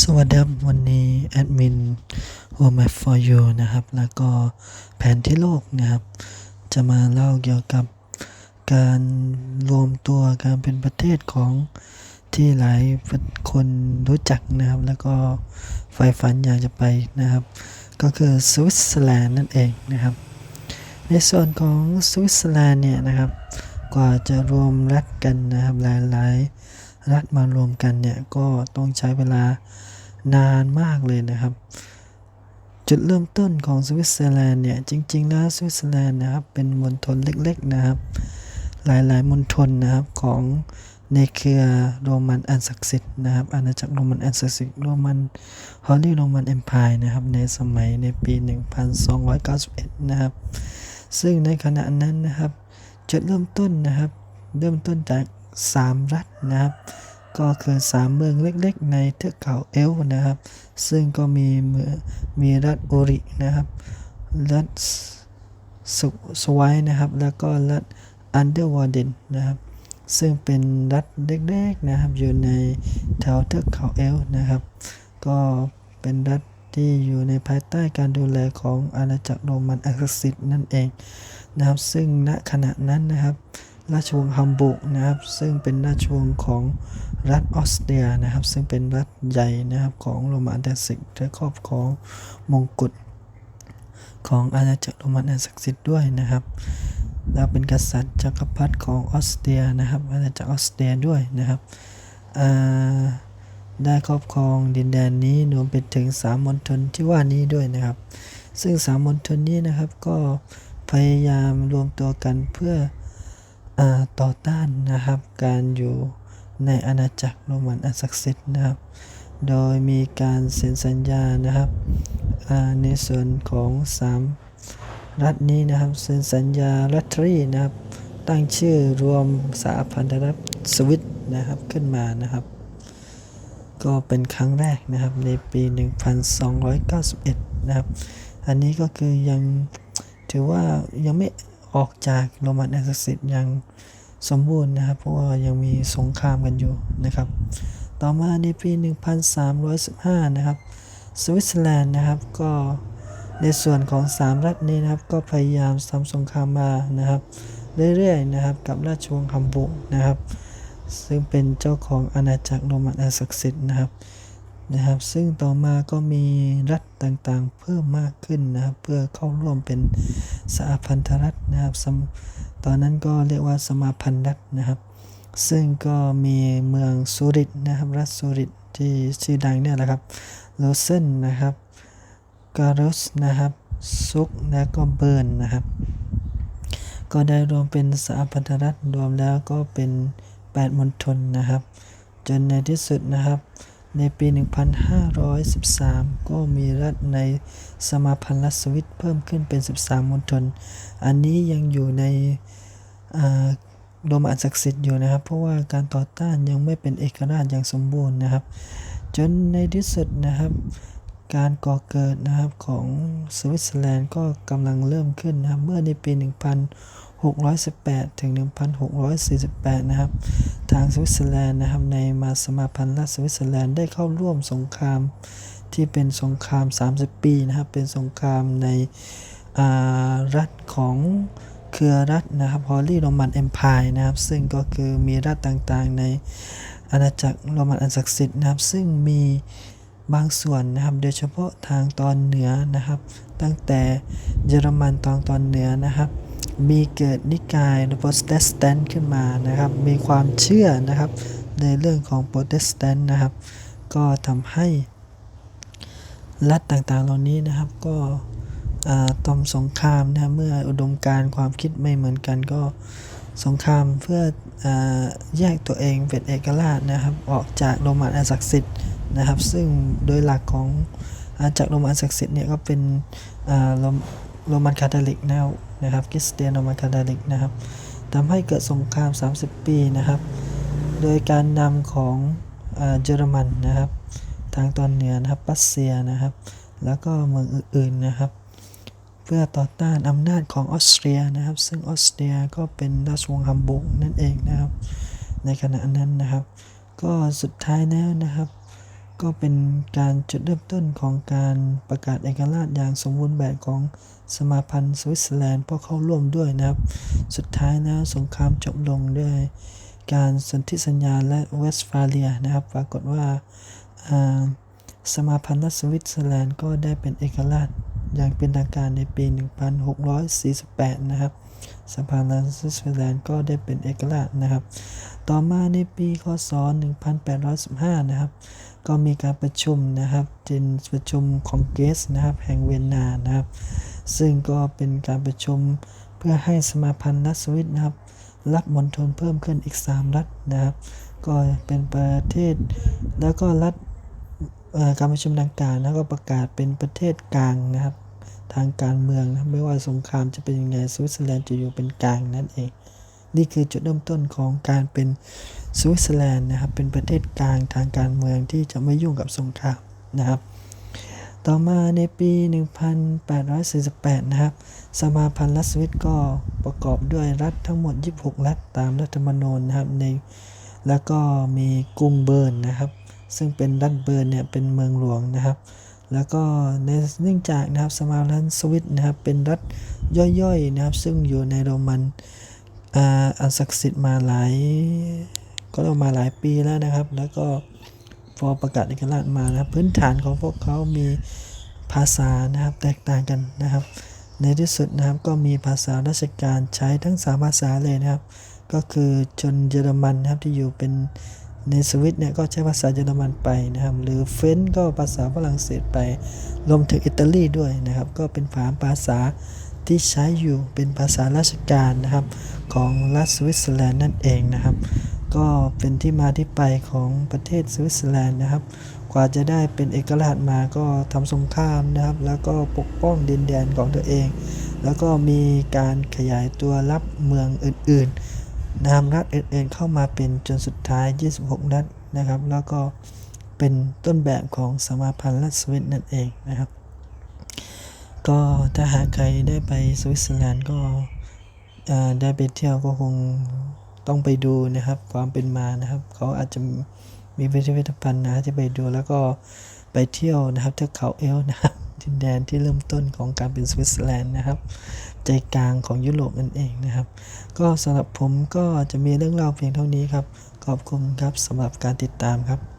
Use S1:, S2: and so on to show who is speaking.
S1: สวัสดีครับวันนี้แอดมิน World Map for You นะครับ แล้วก็แผนที่โลกนะครับ จะมาเล่าเกี่ยวกับการรวมตัวการเป็นประเทศของที่หลายคนรู้จักนะครับ แล้วก็ใฝ่ฝันอยากจะไปนะครับ ก็คือสวิตเซอร์แลนด์นั่นเองนะครับ ในส่วนของสวิตเซอร์แลนด์เนี่ยนะครับ กว่าจะรวมรัฐกันนะครับหลายๆ รัฐมารวมกันเนี่ยก็ต้องใช้เวลานานมากเลยนะครับ จุดเริ่มต้นของสวิตเซอร์แลนด์เนี่ยจริง ๆ แล้วสวิตเซอร์แลนด์นะครับเป็นมณฑลเล็ก ๆ นะครับ หลายๆมณฑลนะครับของในเครือโรมันอันศักดิ์สิทธิ์นะครับอาณาจักรโรมันอันศักดิ์สิทธิ์โรมันฮอลลี่โรมันเอ็มพายนะครับในสมัยในปี 1291 นะครับ ซึ่งในขณะนั้นนะครับจุดเริ่มต้นนะครับ เริ่มต้นจาก 3 รัฐนะครับ ก็คือสามเมืองเล็กๆ ในเทือกเขาเอล์นะครับ ซึ่งก็มีเมืองมีรัฐโอรินะครับ รัฐสุสไวายนะครับ แล้วก็รัฐอันเดอร์วอร์เดนนะครับ ซึ่งเป็นรัฐเล็กๆนะครับ อยู่ในแถวเทือกเขาเอล์นะครับ ก็เป็นรัฐที่อยู่ในภายใต้การดูแลของอาณาจักรโรมันอักษิตนั่นเองนะครับ ซึ่งณขณะนั้นนะครับ ราชวงศ์ฮัมบูร์กนะครับ ซึ่งเป็นราชวงศ์ของรัฐออสเตรียนะครับ ซึ่งเป็นรัฐใหญ่นะครับของโรมันอันศักดิ์และครอบครองมงกุฎของอาณาจักรโรมันอันศักดิ์สิทธิ์ด้วยนะครับ แล้วเป็นกษัตริย์จักรพรรดิของออสเตรียนะครับ อาณาจักรออสเตรียด้วยนะครับได้ครอบครองดินแดนนี้รวมไปถึงสามมณฑลที่ว่านี้ด้วยนะครับ ซึ่งสามมณฑลนี้นะครับก็พยายามรวมตัวกันเพื่อ ต่อต้านนะครับ การอยู่ในอาณาจักรโรมันอันศักดิ์สิทธิ์นะครับ โดยมีการเซ็นสัญญานะครับในส่วนของสามรัฐนี้นะครับเซ็นสัญญาลัตรีนะครับ ตั้งชื่อรวมสหพันธรัฐสวิตนะครับขึ้นมานะครับ ก็เป็นครั้งแรกนะครับในปี 1291 นะครับ อันนี้ก็คือยังถือว่ายังไม่ ออกจากโรมันอัสกิสิทธิ์อย่างสมบูรณ์นะครับ เพราะว่ายังมีสงครามกันอยู่นะครับ ต่อมาในปี 1315 นะครับสวิตเซอร์แลนด์นะครับก็ในส่วนของ 3 รัฐนี้นะครับ ก็พยายามทำสงครามมานะครับ เรื่อยๆนะครับกับราชวงศ์ฮัมบูร์กนะครับ ซึ่งเป็นเจ้าของอาณาจักรโรมันอันศักดิ์สิทธิ์นะครับ นะครับ ซึ่งต่อมาก็มีรัฐต่างๆ เพิ่มมากขึ้นนะครับ เพื่อเข้าร่วมเป็นสหพันธรัฐนะครับตอนนั้นก็เรียกว่าสมาพันธรัฐนะครับ ซึ่งก็มีเมืองซูริตนะครับ รัฐซูริตที่ชื่อดังเนี่ยแหละครับโลเซนนะครับการุสนะครับ ซุกและก็เบิร์นนะครับ ก็ได้รวมเป็นสหพันธรัฐรวมแล้วก็เป็น 8มณฑลนะครับ จนในที่สุดนะครับ ในปี 1513 ก็มีรัฐในสมาพันธ์รัฐสวิตเพิ่มขึ้นเป็น 13 มณฑล อันนี้ยังอยู่ในโรมันอันศักดิ์สิทธิ์อยู่นะครับ เพราะว่าการต่อต้านยังไม่เป็นเอกราชอย่างสมบูรณ์นะครับ จนในที่สุดนะครับ การก่อเกิดนะครับของสวิตเซอร์แลนด์ก็กำลังเริ่มขึ้นนะครับ เมื่อในปี 1618 ถึง 1648 นะครับ ทางสวิตเซอร์แลนด์นะครับในมาสมาพันธ์รัฐสวิตเซอร์แลนด์ได้เข้าร่วมสงครามที่เป็นสงคราม 30 ปีนะครับ เป็นสงครามในอ่ารัฐของเครือรัฐนะครับฮอลลี่โรมันเอ็มพายนะครับ ซึ่งก็คือมีรัฐต่างๆในอาณาจักรโรมันอันศักดิ์สิทธิ์นะครับ ซึ่งมี บางส่วนนะครับโดยเฉพาะทางตอนเหนือนะครับ ตั้งแต่เยอรมันตอนตอนเหนือนะครับ มีเกิดนิกายโปรเตสแตนต์ขึ้นมานะครับ มีความเชื่อนะครับในเรื่องของโปรเตสแตนต์นะครับ ก็ทำให้รัฐต่างๆเหล่านี้นะครับก็อ่าต้มสงครามนะครับเมื่ออุดมการความคิดไม่เหมือนกันก็สงครามเพื่ออแยกตัวเองเป็นเอกราชนะครับ ออกจากโรมันอันศักดิ์สิทธิ์ นะครับ ซึ่งโดยหลักของอาณาจักรโรมันอันศักดิ์สิทธิ์เนี่ยก็เป็นโรมันคาทอลิกนะครับนะครับคริสเตียนโรมันคาทอลิกนะครับทำให้เกิดสงคราม 30 ปีนะครับ โดยการนำของเยอรมันนะครับ ทางตอนเหนือนะครับรัสเซียนะครับ แล้วก็เมืองอื่นๆนะครับ เพื่อต่อต้านอำนาจของออสเตรียนะครับ ซึ่งออสเตรียก็เป็นราชวงศ์ฮัมบูร์กนั่นเองนะครับ ในขณะนั้นนะครับ ก็สุดท้ายแล้วนะครับ ก็เป็นการจุดเริ่มต้นของการประกาศเอกราชอย่างสมบูรณ์แบบของสมาพันธ์สวิตเซอร์แลนด์เพราะเข้าร่วมด้วยนะครับ สุดท้ายแล้วสงครามจบลงด้วยการสนธิสัญญาและเวสต์ฟาเลียนะครับ ปรากฏว่าสมาพันธ์รัฐสวิตเซอร์แลนด์ก็ได้เป็นเอกราช อย่างเป็นทางการในปี 1648 นะครับสภาลันสวิตเซอร์แลนด์ก็ได้เป็นเอกราชนะครับ ต่อมาในปีคศ 1815 นะครับ ก็มีการประชุมนะครับเป็นประชุมคองเกรสนะครับแห่งเวียนนานะครับ ซึ่งก็เป็นการประชุมเพื่อให้สมาพันธ์รัฐสวิตนะครับรับมณฑลเพิ่มขึ้นอีก 3 รัฐนะครับ ก็เป็นประเทศแล้วก็รัฐการประชุมดังกล่าวนะก็ประกาศเป็นประเทศกลางนะครับ ทางการเมืองนะไม่ว่าสงครามจะเป็นยังไงสวิตเซอร์แลนด์จะอยู่เป็นกลางนั่นเอง นี่คือจุดเริ่มต้นของการเป็นสวิตเซอร์แลนด์นะครับเป็นประเทศกลางทางการเมืองที่จะไม่ยุ่งกับสงครามนะครับ ต่อมาในปี 1848 นะครับ สมาพันธ์รัฐสวิตก็ประกอบด้วยรัฐทั้งหมด 26 รัฐตามรัฐธรรมนูญนะครับในแล้วก็มีกรุงเบิร์นนะครับ ซึ่งเป็นรัฐเบิร์นเนี่ยเป็นเมืองหลวงนะครับ แล้วก็ในเนื่องจากนะครับสมาพันสวิตนะครับเป็นรัฐย่อยๆนะครับซึ่งอยู่ในโรมันอันศักดิ์สิทธิ์มาหลายก็เรียกว่ามาหลายปีแล้วนะครับ แล้วก็พอประกาศเอกราชมานะครับพื้นฐานของพวกเขามีภาษานะครับแตกต่างกันนะครับ ในที่สุดนะครับก็มีภาษาราชการใช้ทั้งสามภาษาเลยนะครับ ก็คือชนเยอรมันนะครับที่อยู่เป็น ในสวิตเนี่ยก็ใช้ภาษาเยอรมันไปนะครับหรือเฟนก็ภาษาฝรั่งเศสไปรวมถึงอิตาลีด้วยนะครับ ก็เป็นภาภาษาที่ใช้อยู่เป็นภาษาราชการนะครับของรัฐสวิตเซอร์แลนด์นั่นเองนะครับ ก็เป็นที่มาที่ไปของประเทศสวิตเซอร์แลนด์นะครับ กว่าจะได้เป็นเอกราชมาก็ทำสงครามนะครับ แล้วก็ปกป้องดินแดนของตัวเอง แล้วก็มีการขยายตัวรับเมืองอื่นๆ นามรัฐอื่นๆเข้ามาเป็นจนสุดท้าย 26 รัฐนะครับ แล้วก็เป็นต้นแบบของสมาพันธ์รัฐสวิตนั่นเองนะครับ ก็ถ้าหากใครได้ไปสวิตเซอร์แลนด์ก็ได้ไปเที่ยวก็คงต้องไปดูนะครับ ความเป็นมานะครับ เขาอาจจะมีพิพิธภัณฑ์นะที่ไปดูแล้วก็ไปเที่ยวนะครับเทือกเขาเอลนะครับดินแดนที่เริ่มต้นของการเป็นสวิตเซอร์แลนด์นะครับ ใจกลางของยุโรปนั่นเองนะครับ ก็สำหรับผมก็จะมีเรื่องเล่าเพียงเท่านี้ครับ ขอบคุณครับสำหรับการติดตามครับ